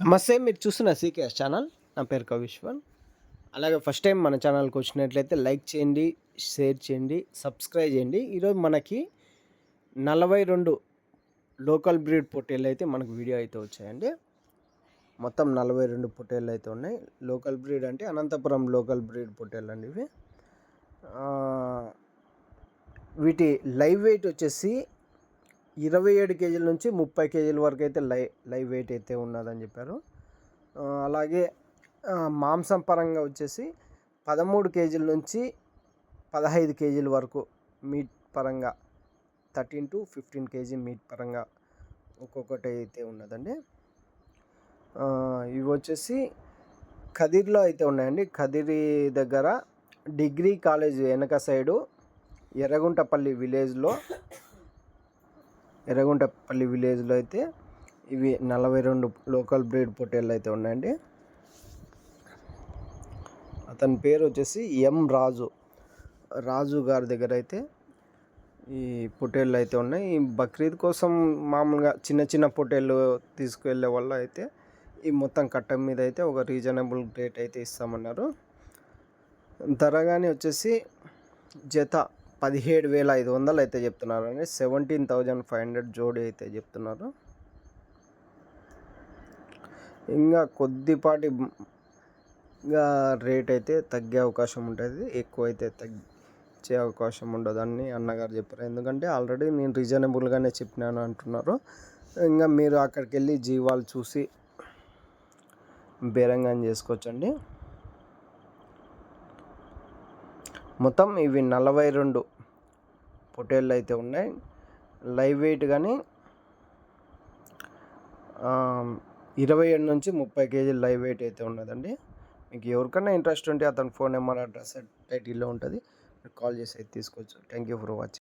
నమస్తే మీరు చూస్తున్న సీకేఎస్ ఛానల్ నా పేరు కవిశ్వర్ అలాగే ఫస్ట్ టైం మన ఛానల్కి వచ్చినట్లయితే లైక్ చేయండి షేర్ చేయండి సబ్స్క్రైబ్ చేయండి. ఈరోజు మనకి నలభై రెండు లోకల్ బ్రీడ్ పొట్టేళ్ళు అయితే మనకు వీడియో అయితే వచ్చాయండి. మొత్తం నలభై రెండు పొట్టేళ్ళు అయితే ఉన్నాయి. లోకల్ బ్రీడ్ అంటే అనంతపురం లోకల్ బ్రీడ్ పొట్టేళ్ళు అండి ఇవి. వీటి లైవ్ వెయిట్ వచ్చేసి ఇరవై ఏడు కేజీల నుంచి ముప్పై కేజీల వరకు అయితే లై లైవ్ వెయిట్ అయితే ఉన్నదని చెప్పారు. అలాగే మాంసం పరంగా వచ్చేసి పదమూడు కేజీల నుంచి పదహైదు కేజీల వరకు మీట్ పరంగా thirteen to fifteen KG meat పరంగా ఒక్కొక్కటి అయితే ఉన్నదండి. ఇవి వచ్చేసి కదిర్లో అయితే ఉన్నాయండి. కదిరి దగ్గర డిగ్రీ కాలేజ్ వెనక సైడు ఎర్రగుంటపల్లి విలేజ్లో ఎర్రగుంటపల్లి విలేజ్లో అయితే ఇవి నలభై రెండు లోకల్ బ్రీడ్ పొట్టేళ్ళు అయితే ఉన్నాయండి. అతని పేరు వచ్చేసి ఎం రాజు. రాజు గారి దగ్గర అయితే ఈ పొట్టేళ్ళు అయితే ఉన్నాయి. ఈ బక్రీద్ కోసం మామూలుగా చిన్న చిన్న పొట్టేళ్ళు తీసుకువెళ్ళే వల్ల అయితే ఈ మొత్తం కట్ట మీద అయితే ఒక రీజనబుల్ రేట్ అయితే ఇస్తామన్నారు. ధర కానీ వచ్చేసి జత పదిహేడు వేల ఐదు వందలు అయితే చెప్తున్నారండి. సెవెంటీన్ థౌజండ్ ఫైవ్ హండ్రెడ్ జోడి అయితే చెప్తున్నారు. ఇంకా కొద్దిపాటి ఇంకా రేట్ అయితే తగ్గే అవకాశం ఉంటుంది. ఎక్కువ అయితే తగ్గే అవకాశం ఉండదు అని అన్నగారు చెప్పారు. ఎందుకంటే ఆల్రెడీ నేను రీజనబుల్గానే చెప్పినాను అంటున్నారు. ఇంకా మీరు అక్కడికి వెళ్ళి జీవాలు చూసి బేరంగం చేసుకోవచ్చండి. మొత్తం ఇవి నలభై రెండు పొటేళ్ళు అయితే ఉన్నాయి. లైవ్ వెయిట్ కానీ ఇరవై ఏడు నుంచి ముప్పై కేజీలు లైవ్ వెయిట్ అయితే ఉన్నదండి. మీకు ఎవరికైనా ఇంట్రెస్ట్ ఉంటే అతని ఫోన్ నెంబర్ అడ్రస్ టైటిల్లో ఉంటుంది. కాల్ చేసి అయితే తీసుకోవచ్చు. Thank you for watching.